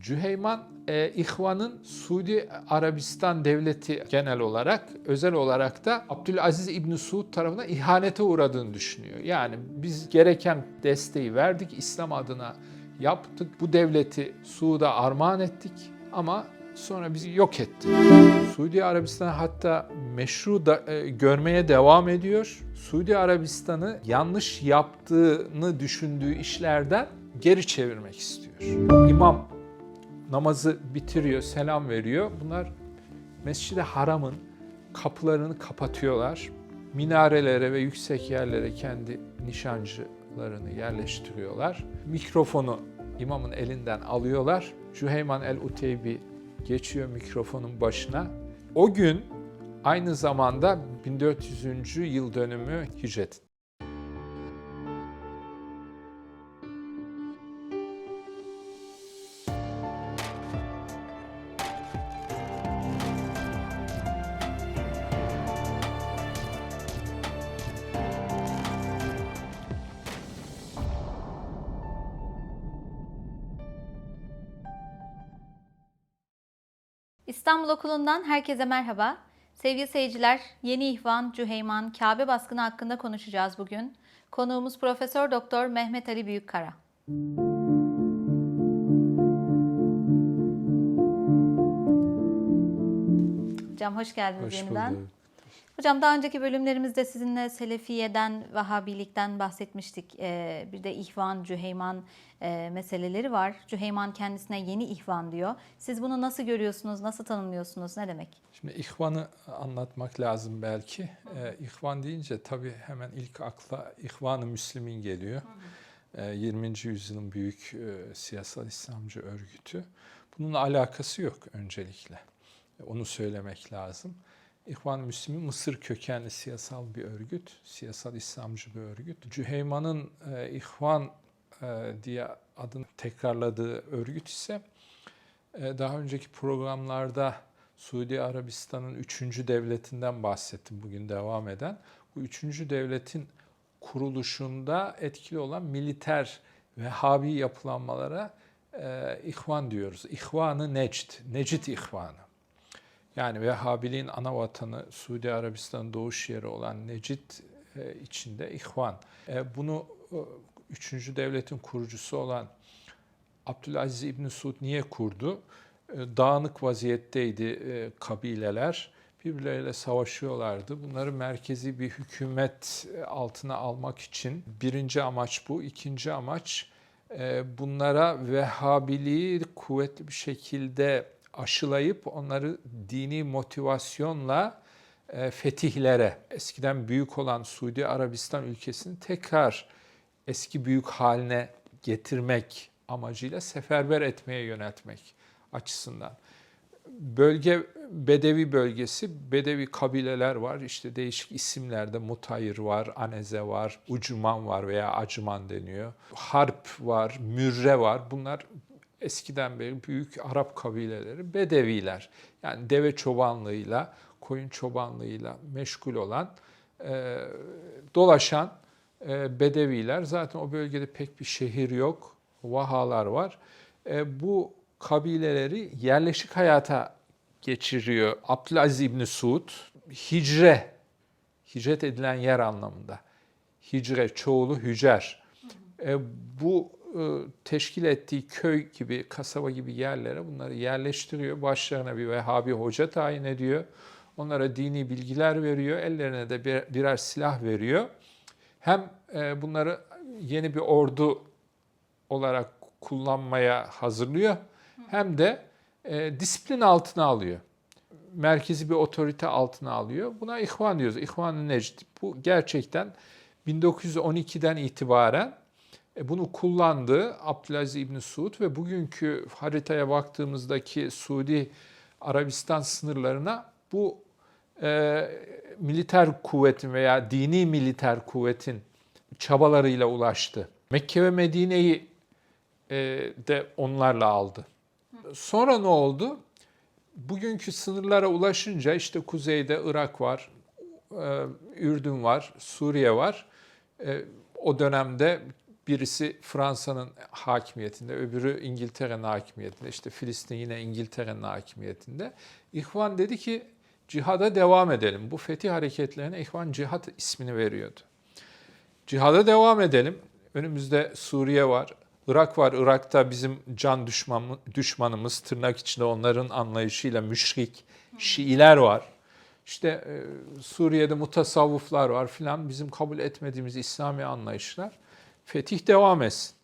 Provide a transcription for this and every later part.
Cüheyman, e, İhvan'ın Suudi Arabistan devleti genel olarak, özel olarak da Abdülaziz İbni Suud tarafından ihanete uğradığını düşünüyor. Yani biz gereken desteği verdik, İslam adına yaptık, bu devleti Suud'a armağan ettik ama sonra bizi yok etti. Suudi Arabistan hatta meşru da, e, görmeye devam ediyor. Suudi Arabistan'ı yanlış yaptığını düşündüğü işlerden geri çevirmek istiyor. İmam namazı bitiriyor, selam veriyor. Bunlar Mescid-i Haram'ın kapılarını kapatıyorlar. Minarelere ve yüksek yerlere kendi nişancılarını yerleştiriyorlar. Mikrofonu imamın elinden alıyorlar. Cüheyman el-Uteybi geçiyor mikrofonun başına. O gün aynı zamanda 1400. yıl dönümü hicret. İstanbul Okulu'ndan herkese merhaba. Sevgili seyirciler, Yeni İhvan, Cüheyman, Kabe baskını hakkında konuşacağız bugün. Konuğumuz Profesör Doktor Mehmet Ali Büyükkara. Hocam hoş geldiniz Hoş yeniden. bulduk. Hocam daha önceki bölümlerimizde sizinle Selefiye'den, Vahabilikten bahsetmiştik. Ee, bir de İhvan, Cüheyman e, meseleleri var. Cüheyman kendisine yeni İhvan diyor. Siz bunu nasıl görüyorsunuz, nasıl tanımlıyorsunuz, ne demek? Şimdi ihvanı anlatmak lazım belki. Ee, ihvan deyince tabii hemen ilk akla İhvan-ı Müslümin geliyor. Ee, 20. yüzyılın büyük e, siyasal İslamcı örgütü. Bununla alakası yok öncelikle. Onu söylemek lazım. İhvan-ı Müslümin Mısır kökenli siyasal bir örgüt, siyasal İslamcı bir örgüt. Cüheyman'ın e, İhvan e, diye adını tekrarladığı örgüt ise e, daha önceki programlarda Suudi Arabistan'ın üçüncü devletinden bahsettim bugün devam eden. Bu üçüncü devletin kuruluşunda etkili olan militer ve habi yapılanmalara e, ihvan diyoruz. İhvanı Necd, Necid ihvanı. Yani Vehhabiliğin ana vatanı Suudi Arabistan'ın doğuş yeri olan Necid e, içinde ihvan. E, bunu e, üçüncü devletin kurucusu olan Abdülaziz İbni Suud niye kurdu? Dağınık vaziyetteydi kabileler. Birbirleriyle savaşıyorlardı. Bunları merkezi bir hükümet altına almak için birinci amaç bu. İkinci amaç bunlara Vehhabiliği kuvvetli bir şekilde aşılayıp onları dini motivasyonla e, fetihlere, eskiden büyük olan Suudi Arabistan ülkesini tekrar eski büyük haline getirmek amacıyla seferber etmeye yöneltmek açısından. Bölge Bedevi bölgesi, Bedevi kabileler var. İşte değişik isimlerde Mutayır var, Aneze var, Ucuman var veya Acıman deniyor. Harp var, Mürre var. Bunlar eskiden beri büyük Arap kabileleri Bedeviler. Yani deve çobanlığıyla, koyun çobanlığıyla meşgul olan, e, dolaşan e, Bedeviler. Zaten o bölgede pek bir şehir yok. Vahalar var. E, bu kabileleri yerleşik hayata geçiriyor. Abdülaziz İbni Suud, hicre, hicret edilen yer anlamında. Hicre, çoğulu hücer. E, bu teşkil ettiği köy gibi, kasaba gibi yerlere bunları yerleştiriyor. Başlarına bir Vehhabi hoca tayin ediyor. Onlara dini bilgiler veriyor. Ellerine de bir, birer silah veriyor. Hem e, bunları yeni bir ordu olarak kullanmaya hazırlıyor. Hem de e, disiplin altına alıyor. Merkezi bir otorite altına alıyor. Buna ihvan diyoruz. İhvan-ı Necd. Bu gerçekten 1912'den itibaren e, bunu kullandı Abdülaziz İbni Suud ve bugünkü haritaya baktığımızdaki Suudi Arabistan sınırlarına bu e, militer kuvvetin veya dini militer kuvvetin çabalarıyla ulaştı. Mekke ve Medine'yi e, de onlarla aldı. Sonra ne oldu? Bugünkü sınırlara ulaşınca işte kuzeyde Irak var, e, Ürdün var, Suriye var. E, o dönemde birisi Fransa'nın hakimiyetinde, öbürü İngiltere'nin hakimiyetinde, işte Filistin yine İngiltere'nin hakimiyetinde. İhvan dedi ki cihada devam edelim. Bu fetih hareketlerine İhvan cihat ismini veriyordu. Cihada devam edelim. Önümüzde Suriye var, Irak var. Irak'ta bizim can düşman, düşmanımız, tırnak içinde onların anlayışıyla müşrik Şiiler var. İşte e, Suriye'de mutasavvıflar var filan bizim kabul etmediğimiz İslami anlayışlar. Fetih devam etsin.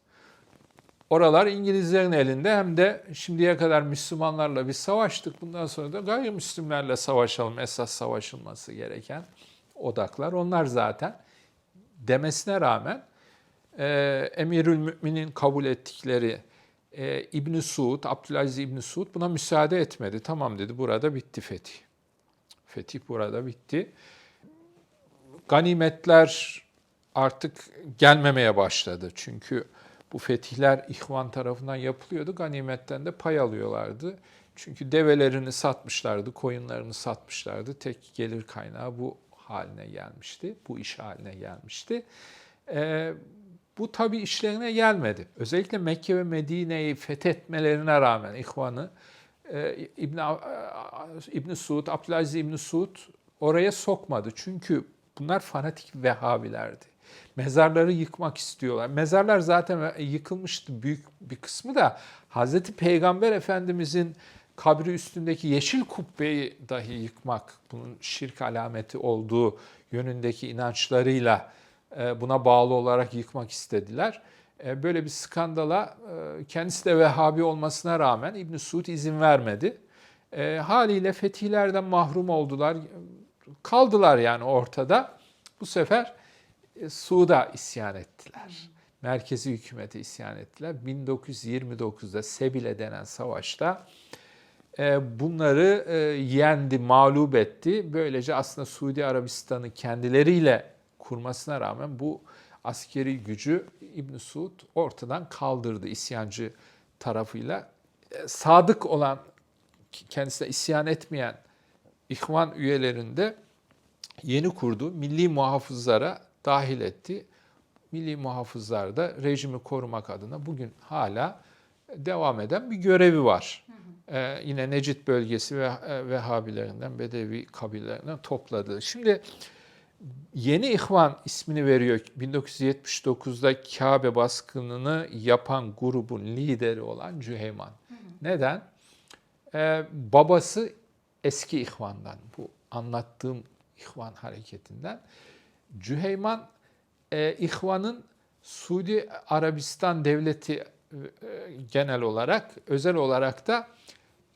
Oralar İngilizlerin elinde hem de şimdiye kadar Müslümanlarla biz savaştık. Bundan sonra da gayrimüslimlerle savaşalım. Esas savaşılması gereken odaklar onlar zaten. Demesine rağmen e, Emirül Mümin'in kabul ettikleri e, İbn Suud, Abdülaziz İbn Suud buna müsaade etmedi. Tamam dedi burada bitti fetih. Fetih burada bitti. Ganimetler artık gelmemeye başladı. Çünkü bu fetihler İhvan tarafından yapılıyordu. Ganimetten de pay alıyorlardı. Çünkü develerini satmışlardı, koyunlarını satmışlardı. Tek gelir kaynağı bu haline gelmişti. Bu iş haline gelmişti. Ee, bu tabi işlerine gelmedi. Özellikle Mekke ve Medine'yi fethetmelerine rağmen İhvan'ı e, İbn İbn Suud, Abdülaziz İbn Suud oraya sokmadı. Çünkü bunlar fanatik Vehhabilerdi. Mezarları yıkmak istiyorlar. Mezarlar zaten yıkılmıştı büyük bir kısmı da Hazreti Peygamber Efendimizin kabri üstündeki yeşil kubbeyi dahi yıkmak bunun şirk alameti olduğu yönündeki inançlarıyla e, buna bağlı olarak yıkmak istediler. E, Böyle bir skandala e, kendisi de Vehhabi olmasına rağmen İbn Suud izin vermedi. E, Haliyle fetihlerden mahrum oldular. Kaldılar yani ortada. Bu sefer e, Suud'a isyan ettiler. Merkezi hükümete isyan ettiler. 1929'da Sebile denen savaşta e, bunları e, yendi, mağlup etti. Böylece aslında Suudi Arabistan'ı kendileriyle kurmasına rağmen bu askeri gücü İbn Suud ortadan kaldırdı isyancı tarafıyla. E, Sadık olan, kendisine isyan etmeyen İhvan üyelerinde yeni kurduğu milli muhafızlara dahil etti. Milli muhafızlar da rejimi korumak adına bugün hala devam eden bir görevi var. Ee, yine Necid bölgesi ve e, Vehhabilerinden, Bedevi kabilelerinden topladığı. Şimdi Yeni İhvan ismini veriyor. 1979'da Kabe baskınını yapan grubun lideri olan Cüheyman. Neden? Ee, babası eski İhvan'dan, bu anlattığım İhvan hareketinden. Cüheyman, e, İhvan'ın Suudi Arabistan devleti e, genel olarak, özel olarak da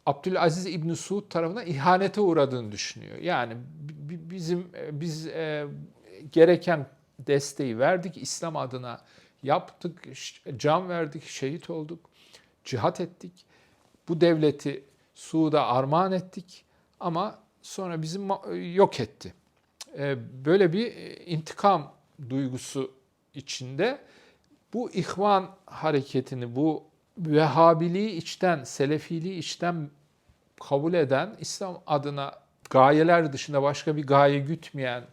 Abdülaziz İbn Suud tarafından ihanete uğradığını düşünüyor. Yani bi- bizim e, biz e, gereken desteği verdik İslam adına yaptık, can verdik, şehit olduk, cihat ettik. Bu devleti Suud'a armağan ettik ama sonra bizi ma- yok etti. E, Böyle bir e, intikam duygusu içinde bu ihvan hareketini, bu Vehhabiliği içten, Selefiliği içten kabul eden, İslam adına gayeler dışında başka bir gaye gütmeyen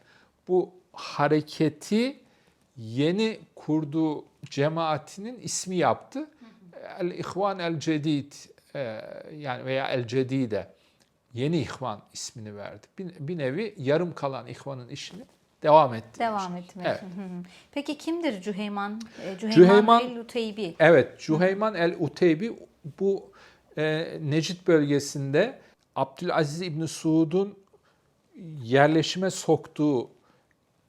bu hareketi yeni kurduğu cemaatinin ismi yaptı. El-İhvan el-Cedid e, yani veya el-Cedide yeni ihvan ismini verdi. Bir, bir nevi yarım kalan ihvanın işini devam etti. Devam etmek. Evet. Peki kimdir Cüheyman? E, Cüheyman, Cüheyman- el-Luteybi. Evet, Cüheyman el-Uteybi bu e, Necid bölgesinde Abdülaziz İbni Suud'un yerleşime soktuğu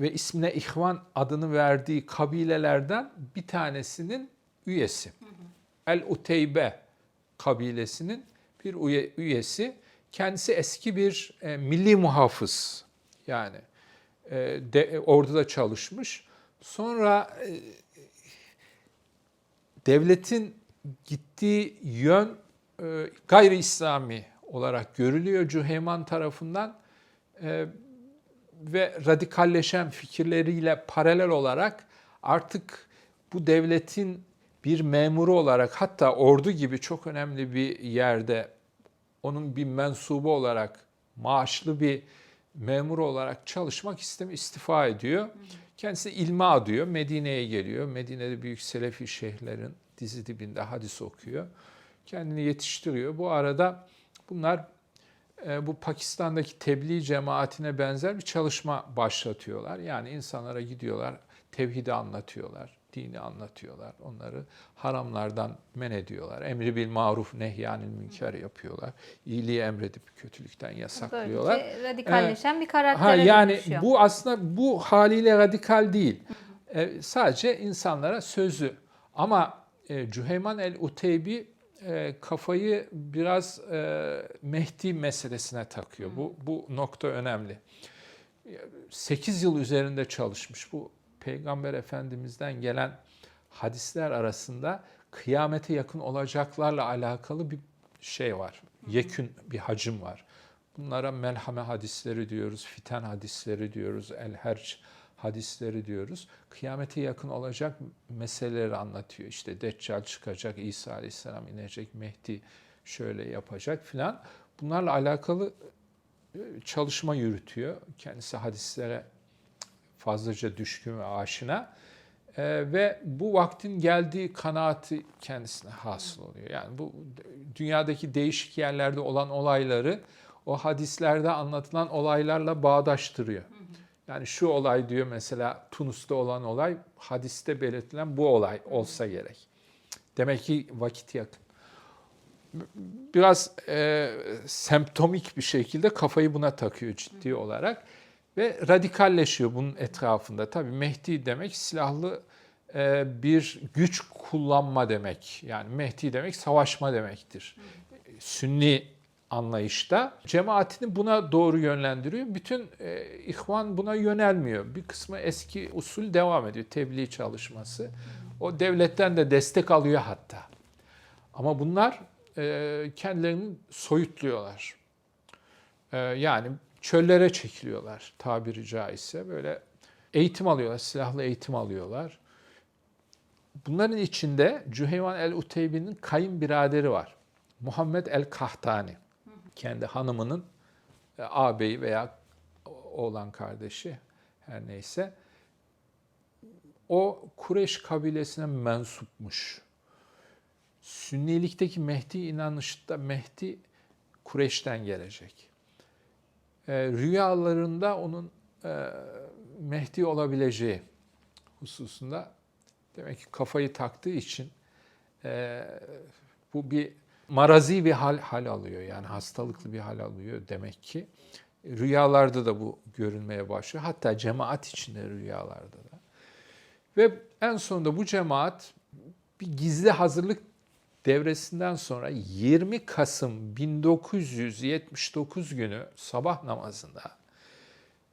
ve ismine İhvan adını verdiği kabilelerden bir tanesinin üyesi. El-Uteybe kabilesinin bir üye- üyesi. Kendisi eski bir e, milli muhafız yani e, de, orduda çalışmış. Sonra e, devletin gittiği yön e, gayri İslami olarak görülüyor Cüheyman tarafından E, ve radikalleşen fikirleriyle paralel olarak artık bu devletin bir memuru olarak hatta ordu gibi çok önemli bir yerde onun bir mensubu olarak maaşlı bir memur olarak çalışmak istemiyor, istifa ediyor. Kendisi ilma adıyor. Medine'ye geliyor. Medine'de büyük Selefi şeyhlerin dizi dibinde hadis okuyor. Kendini yetiştiriyor. Bu arada bunlar e, bu Pakistan'daki tebliğ cemaatine benzer bir çalışma başlatıyorlar. Yani insanlara gidiyorlar, tevhidi anlatıyorlar, dini anlatıyorlar. Onları haramlardan men ediyorlar. Emri bil maruf nehyanil münker yapıyorlar. İyiliği emredip kötülükten yasaklıyorlar. Böylece radikalleşen bir karaktere Ha yani dönüşüyor. bu aslında bu haliyle radikal değil. E, sadece insanlara sözü. Ama e, Cüheyman el-Uteybi e, kafayı biraz e, Mehdi meselesine takıyor. Bu bu nokta önemli. 8 yıl üzerinde çalışmış. Bu Peygamber Efendimiz'den gelen hadisler arasında kıyamete yakın olacaklarla alakalı bir şey var. Yekün bir hacim var. Bunlara melhame hadisleri diyoruz, fiten hadisleri diyoruz, el-herc hadisleri diyoruz. Kıyamete yakın olacak meseleleri anlatıyor. İşte Deccal çıkacak, İsa Aleyhisselam inecek, Mehdi şöyle yapacak filan. Bunlarla alakalı e, çalışma yürütüyor. Kendisi hadislere fazlaca düşkün ve aşina. Ee, ve bu vaktin geldiği kanaati kendisine hasıl oluyor. Yani bu dünyadaki değişik yerlerde olan olayları o hadislerde anlatılan olaylarla bağdaştırıyor. Yani şu olay diyor mesela Tunus'ta olan olay hadiste belirtilen bu olay olsa gerek. Demek ki vakit yakın. Biraz e, semptomik bir şekilde kafayı buna takıyor ciddi olarak ve radikalleşiyor bunun etrafında. Tabii Mehdi demek silahlı e, bir güç kullanma demek. Yani Mehdi demek savaşma demektir. Sünni anlayışta cemaatini buna doğru yönlendiriyor. Bütün e, ihvan buna yönelmiyor. Bir kısmı eski usul devam ediyor. Tebliğ çalışması. O devletten de destek alıyor hatta. Ama bunlar e, kendilerini soyutluyorlar. E, yani çöllere çekiliyorlar tabiri caizse. Böyle eğitim alıyorlar, silahlı eğitim alıyorlar. Bunların içinde Cüheyman el-Uteybi'nin kayınbiraderi var. Muhammed el-Kahtani. Kendi hanımının e, ağabeyi veya oğlan kardeşi her neyse. O Kureş kabilesine mensupmuş. Sünnilikteki Mehdi inanışta Mehdi Kureş'ten gelecek. E, rüyalarında onun e, Mehdi olabileceği hususunda demek ki kafayı taktığı için e, bu bir marazi bir hal, hal alıyor. Yani hastalıklı bir hal alıyor demek ki. Rüyalarda da bu görünmeye başlıyor. Hatta cemaat içinde rüyalarda da. Ve en sonunda bu cemaat bir gizli hazırlık devresinden sonra 20 Kasım 1979 günü sabah namazında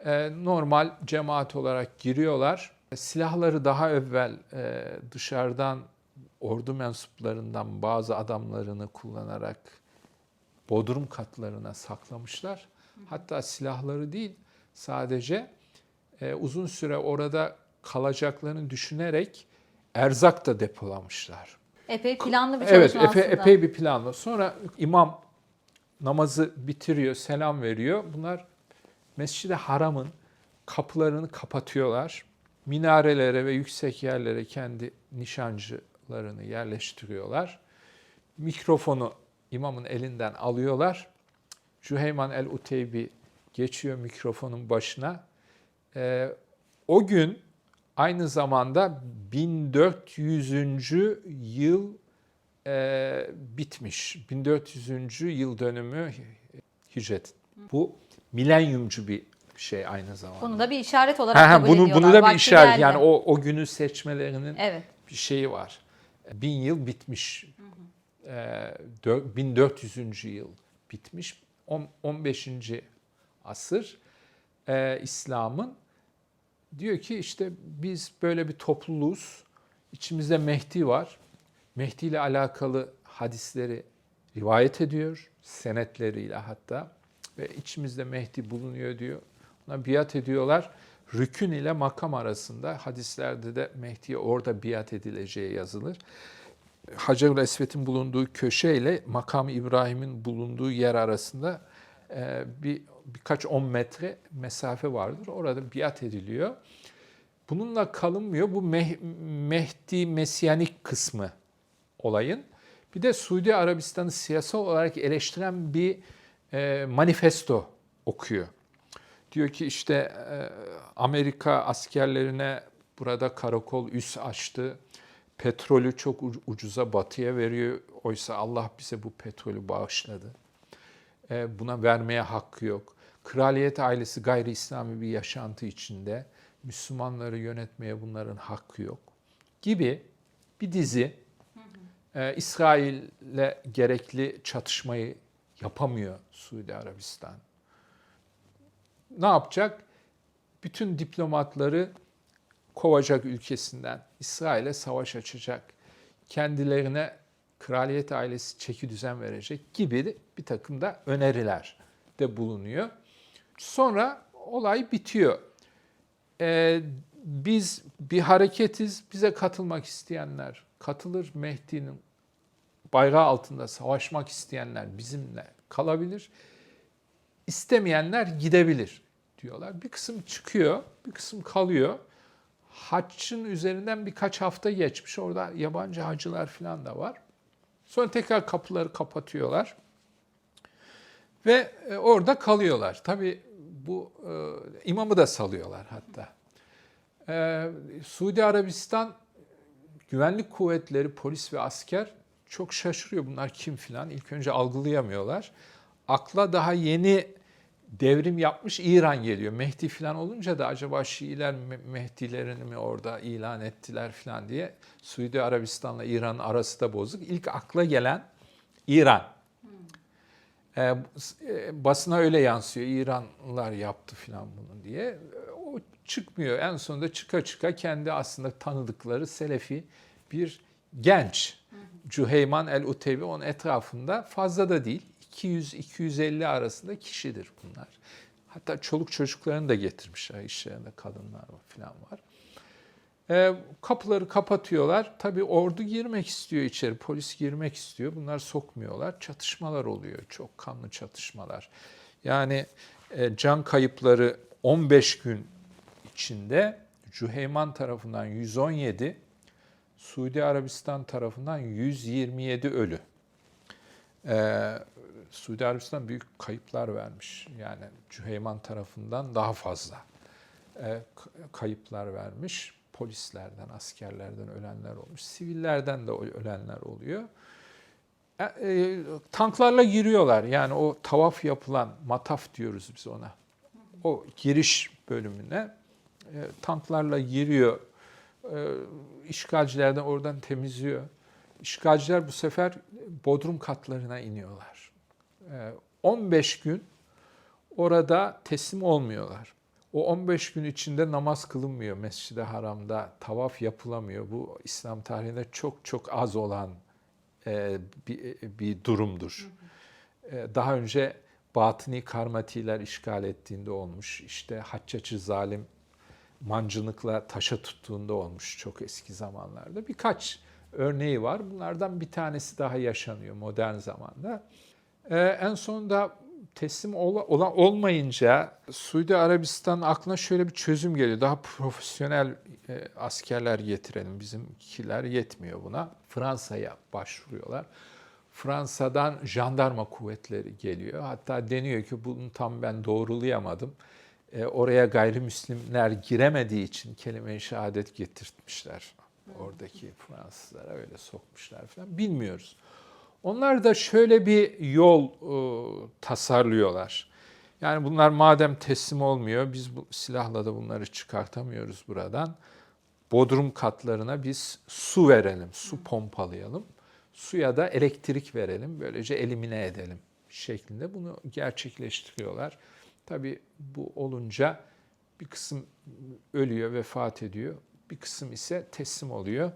e, normal cemaat olarak giriyorlar. Silahları daha evvel e, dışarıdan ordu mensuplarından bazı adamlarını kullanarak bodrum katlarına saklamışlar. Hatta silahları değil sadece e, uzun süre orada kalacaklarını düşünerek erzak da depolamışlar. Epey planlı bir Evet, çalışma epey, aslında. epey bir planlı. Sonra imam namazı bitiriyor, selam veriyor. Bunlar Mescid-i Haram'ın kapılarını kapatıyorlar. Minarelere ve yüksek yerlere kendi nişancılarını yerleştiriyorlar. Mikrofonu imamın elinden alıyorlar. Cüheyman el-Uteybi geçiyor mikrofonun başına. Ee, o gün aynı zamanda 1400. yıl e, bitmiş. 1400. yıl dönümü hicret. Bu milenyumcu bir şey aynı zamanda. Bunu da bir işaret olarak Ha, ha, kabul bunu ediyorlar. bunu da bir işaret. geldi. Yani o o günü seçmelerinin Evet. bir şeyi var. Bin yıl bitmiş. Ee, dö- 1400. yıl bitmiş. On- 15. asır e, İslam'ın diyor ki işte biz böyle bir topluluğuz. İçimizde Mehdi var. Mehdi ile alakalı hadisleri rivayet ediyor. Senetleriyle hatta. Ve içimizde Mehdi bulunuyor diyor. Ona biat ediyorlar. Rükün ile makam arasında hadislerde de Mehdi'ye orada biat edileceği yazılır. Hacerül Esved'in bulunduğu köşe ile makam İbrahim'in bulunduğu yer arasında e, bir birkaç on metre mesafe vardır. Orada biat ediliyor. bununla kalınmıyor. Bu Meh- Mehdi Mesyanik kısmı olayın. Bir de Suudi Arabistan'ı siyasal olarak eleştiren bir e, manifesto okuyor. Diyor ki işte e, Amerika askerlerine burada karakol üs açtı. Petrolü çok ucuza batıya veriyor. Oysa Allah bize bu petrolü bağışladı. E, buna vermeye hakkı yok. Kraliyet ailesi gayri İslami bir yaşantı içinde. Müslümanları yönetmeye bunların hakkı yok. Gibi bir dizi e, İsrail'le gerekli çatışmayı yapamıyor Suudi Arabistan. Ne yapacak? Bütün diplomatları kovacak ülkesinden. İsrail'e savaş açacak. Kendilerine kraliyet ailesi çeki düzen verecek gibi bir takım da öneriler de bulunuyor. Sonra olay bitiyor. Ee, biz bir hareketiz, bize katılmak isteyenler katılır. Mehdi'nin bayrağı altında savaşmak isteyenler bizimle kalabilir. İstemeyenler gidebilir diyorlar. Bir kısım çıkıyor, bir kısım kalıyor. Haccın üzerinden birkaç hafta geçmiş. Orada yabancı hacılar falan da var. Sonra tekrar kapıları kapatıyorlar. Ve e, orada kalıyorlar. Tabii bu e, imamı da salıyorlar hatta. E, Suudi Arabistan güvenlik kuvvetleri, polis ve asker çok şaşırıyor. Bunlar kim filan? İlk önce algılayamıyorlar. Akla daha yeni devrim yapmış İran geliyor. Mehdi filan olunca da acaba Şiiler Me- Mehdilerini mi orada ilan ettiler filan diye Suudi Arabistan'la İran'ın arası da bozuk. İlk akla gelen İran. Ee, e, basına öyle yansıyor. İranlılar yaptı filan bunu diye. O çıkmıyor. En sonunda çıka çıka kendi aslında tanıdıkları Selefi bir genç. Cüheyman el-Utevi onun etrafında fazla da değil. 200-250 arasında kişidir bunlar. Hatta çoluk çocuklarını da getirmişler. İşlerinde kadınlar falan var. E, kapıları kapatıyorlar. Tabii ordu girmek istiyor içeri, polis girmek istiyor. Bunlar sokmuyorlar. Çatışmalar oluyor, çok kanlı çatışmalar. Yani e, can kayıpları 15 gün içinde Cüheyman tarafından 117, Suudi Arabistan tarafından 127 ölü. Ee, Suudi Arabistan büyük kayıplar vermiş. Yani Cüheyman tarafından daha fazla e, kayıplar vermiş. Polislerden, askerlerden ölenler olmuş. Sivillerden de ölenler oluyor. E, e, tanklarla giriyorlar. Yani o tavaf yapılan, mataf diyoruz biz ona. O giriş bölümüne tanklarla giriyor. E, işgalcilerden oradan temizliyor. İşgalciler bu sefer bodrum katlarına iniyorlar. E, 15 gün orada teslim olmuyorlar. O 15 gün içinde namaz kılınmıyor Mescid-i Haram'da, tavaf yapılamıyor. Bu İslam tarihinde çok çok az olan e, bir, bir durumdur. E, daha önce Batıni Karmatiler işgal ettiğinde olmuş. İşte Haccacı zalim mancınıkla taşa tuttuğunda olmuş çok eski zamanlarda. Birkaç örneği var. Bunlardan bir tanesi daha yaşanıyor modern zamanda. Ee, en sonunda teslim ol- olan olmayınca Suudi Arabistan aklına şöyle bir çözüm geliyor. Daha profesyonel e, askerler getirelim. Bizimkiler yetmiyor buna. Fransa'ya başvuruyorlar. Fransa'dan jandarma kuvvetleri geliyor. Hatta deniyor ki bunu tam ben doğrulayamadım. E, oraya gayrimüslimler giremediği için kelime-i şehadet getirtmişler. Oradaki Fransızlara öyle sokmuşlar falan. Bilmiyoruz. Onlar da şöyle bir yol e, tasarlıyorlar. Yani bunlar madem teslim olmuyor, biz bu silahla da bunları çıkartamıyoruz buradan. Bodrum katlarına biz su verelim, su pompalayalım. Suya da elektrik verelim, böylece elimine edelim şeklinde bunu gerçekleştiriyorlar. Tabii bu olunca bir kısım ölüyor, vefat ediyor. Bir kısım ise teslim oluyor.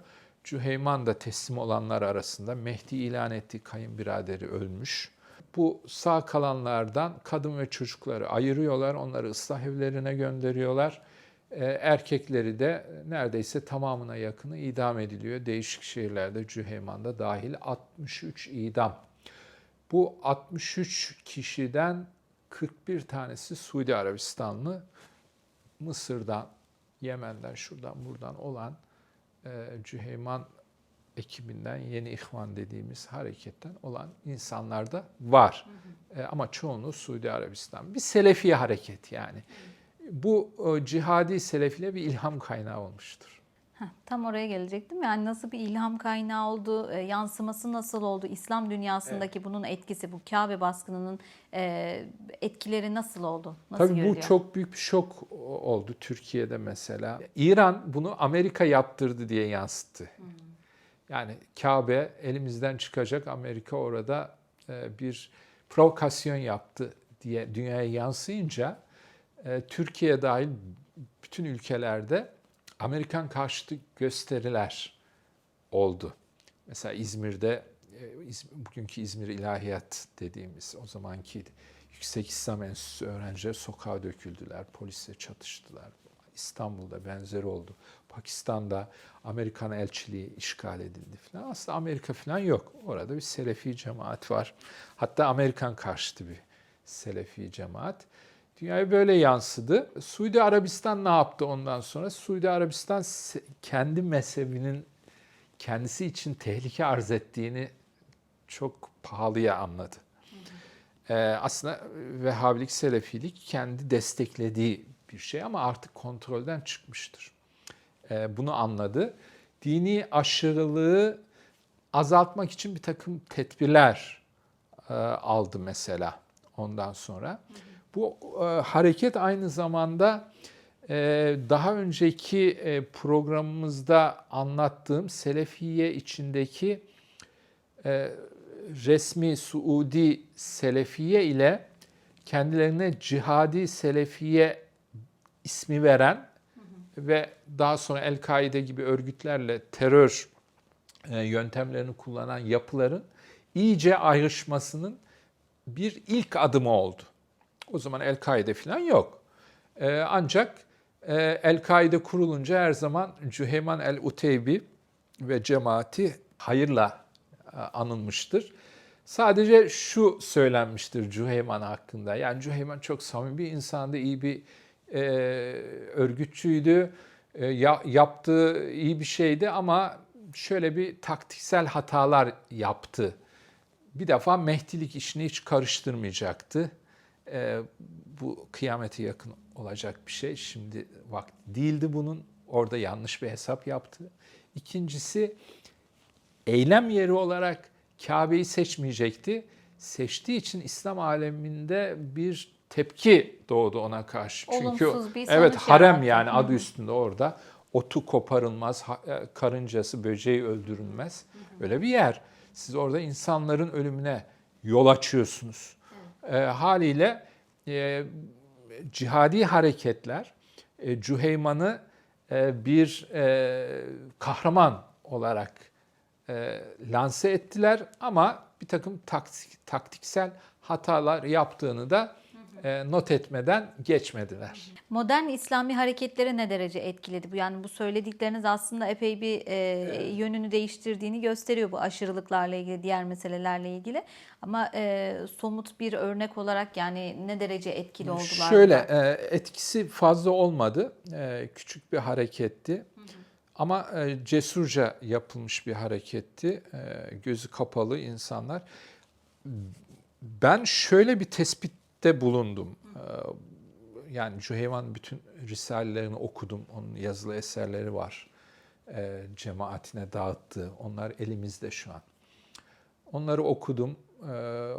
Cüheyman da teslim olanlar arasında Mehdi ilan ettiği kayınbiraderi ölmüş. Bu sağ kalanlardan kadın ve çocukları ayırıyorlar, onları ıslah evlerine gönderiyorlar. Ee, Erkekleri de neredeyse tamamına yakını idam ediliyor. Değişik şehirlerde Cüheyman'da dahil 63 idam. Bu 63 kişiden 41 tanesi Suudi Arabistanlı, Mısır'dan Yemen'den şuradan buradan olan Cüheyman ekibinden yeni ihvan dediğimiz hareketten olan insanlar da var. E, ama çoğunluğu Suudi Arabistan. Bir Selefi hareket yani. Bu e, cihadi Selefiyle bir ilham kaynağı olmuştur. Heh, tam oraya gelecektim. Yani nasıl bir ilham kaynağı oldu, e, yansıması nasıl oldu, İslam dünyasındaki bunun etkisi, bu Kabe baskınının e, etkileri nasıl oldu? Nasıl Tabii görülüyor? bu çok büyük bir şok oldu Türkiye'de mesela. İran bunu Amerika yaptırdı diye yansıttı. Yani Kabe elimizden çıkacak Amerika orada e, bir provokasyon yaptı diye dünyaya yansıyınca e, Türkiye dahil bütün ülkelerde Amerikan karşıtı gösteriler oldu. Mesela İzmir'de e, bugünkü İzmir İlahiyat dediğimiz o zamanki Yüksek İslam Enstitüsü öğrencileri sokağa döküldüler, polisle çatıştılar. İstanbul'da benzeri oldu. Pakistan'da Amerikan elçiliği işgal edildi falan. Aslında Amerika falan yok. Orada bir Selefi cemaat var. Hatta Amerikan karşıtı bir Selefi cemaat. Dünyaya böyle yansıdı. Suudi Arabistan ne yaptı ondan sonra? Suudi Arabistan kendi mezhebinin kendisi için tehlike arz ettiğini çok pahalıya anladı. Ee, aslında Vehhabilik, Selefilik kendi desteklediği bir şey ama artık kontrolden çıkmıştır. Ee, bunu anladı. Dini aşırılığı azaltmak için bir takım tedbirler e, aldı mesela ondan sonra. Bu e, hareket aynı zamanda e, daha önceki e, programımızda anlattığım Selefiye içindeki e, resmi Suudi Selefiye ile kendilerine Cihadi Selefiye ismi veren ve daha sonra El-Kaide gibi örgütlerle terör e, yöntemlerini kullanan yapıların iyice ayrışmasının bir ilk adımı oldu. O zaman El-Kaide falan yok. E, ancak e, El-Kaide kurulunca her zaman Cüheyman el-Uteybi ve cemaati hayırla e, anılmıştır. Sadece şu söylenmiştir Cüheyman hakkında. Yani Cüheyman çok samimi bir insandı, iyi bir e, örgütçüydü. E, ya, yaptığı iyi bir şeydi ama şöyle bir taktiksel hatalar yaptı. Bir defa Mehdilik işini hiç karıştırmayacaktı. E, bu kıyamete yakın olacak bir şey. Şimdi vakti değildi bunun. Orada yanlış bir hesap yaptı. İkincisi eylem yeri olarak Kabe'yi seçmeyecekti. Seçtiği için İslam aleminde bir tepki doğdu ona karşı. Çünkü Olumsuz bir evet harem yarattı. yani adı üstünde orada. Otu koparılmaz, e, karıncası, böceği öldürülmez. Öyle bir yer. Siz orada insanların ölümüne yol açıyorsunuz. E, haliyle e, cihadi hareketler e, Cüheyman'ı e, bir e, kahraman olarak e, lanse ettiler ama bir takım taktik, taktiksel hatalar yaptığını da not etmeden geçmediler. Modern İslami hareketleri ne derece etkiledi bu? Yani bu söyledikleriniz aslında epey bir e, yönünü değiştirdiğini gösteriyor bu aşırılıklarla ilgili, diğer meselelerle ilgili. Ama e, somut bir örnek olarak yani ne derece etkili oldular? Şöyle e, etkisi fazla olmadı. E, Küçük bir hareketti. Ama e, cesurca yapılmış bir hareketti. E, Gözü kapalı insanlar. Ben şöyle bir tespitte bulundum. E, Yani Cüheyman bütün risalelerini okudum. Onun yazılı eserleri var. E, Cemaatine dağıttı. Onlar elimizde şu an. Onları okudum. Ee,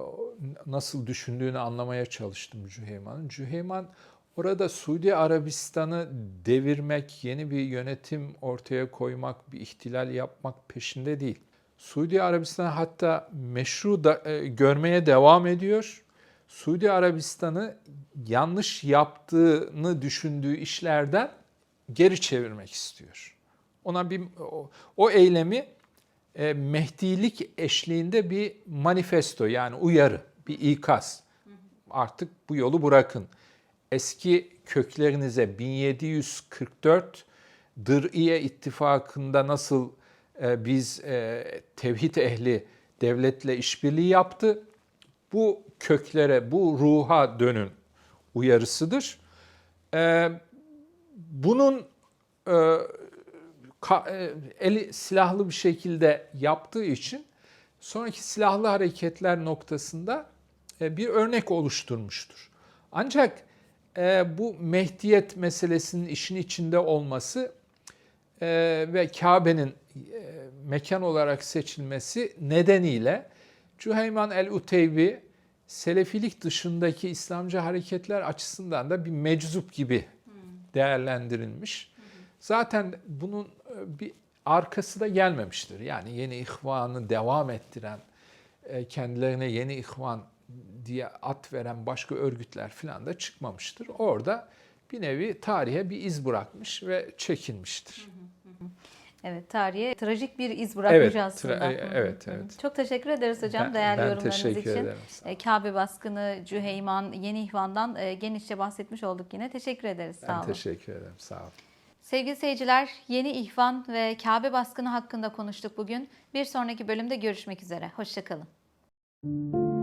Nasıl düşündüğünü anlamaya çalıştım Cüheyman'ın. Cüheyman orada Suudi Arabistan'ı devirmek, yeni bir yönetim ortaya koymak, bir ihtilal yapmak peşinde değil. Suudi Arabistan hatta meşru da, e, görmeye devam ediyor. Suudi Arabistan'ı yanlış yaptığını düşündüğü işlerden geri çevirmek istiyor. Ona bir o, o eylemi e, Mehdilik eşliğinde bir manifesto yani uyarı, bir ikaz. Artık bu yolu bırakın. Eski köklerinize 1744 Dır'iye ittifakında nasıl e, biz e, tevhid ehli devletle işbirliği yaptı. Bu köklere, bu ruha dönün uyarısıdır. E, bunun e, ka- e, eli silahlı bir şekilde yaptığı için sonraki silahlı hareketler noktasında e, bir örnek oluşturmuştur. Ancak e, bu Mehdiyet meselesinin işin içinde olması e, ve Kabe'nin e, mekan olarak seçilmesi nedeniyle Cüheyman el-Uteybi Selefilik dışındaki İslamcı hareketler açısından da bir meczup gibi değerlendirilmiş. Zaten bunun e, bir arkası da gelmemiştir. Yani yeni ihvanı devam ettiren, e, kendilerine yeni ihvan diye at veren başka örgütler falan da çıkmamıştır. Orada bir nevi tarihe bir iz bırakmış ve çekilmiştir. Evet, tarihe trajik bir iz bırakmış Evet, aslında. e- evet, hı hı. evet. Çok teşekkür ederiz hocam Ben- değerli ben yorumlarınız teşekkür için. ederim. E, Kabe baskını, Cüheyman, Yeni İhvan'dan e, genişçe bahsetmiş olduk yine. Teşekkür ederiz. Sağ Ben olun. teşekkür ederim. Sağ olun. Sevgili seyirciler, Yeni İhvan ve Kabe baskını hakkında konuştuk bugün. Bir sonraki bölümde görüşmek üzere. Hoşçakalın.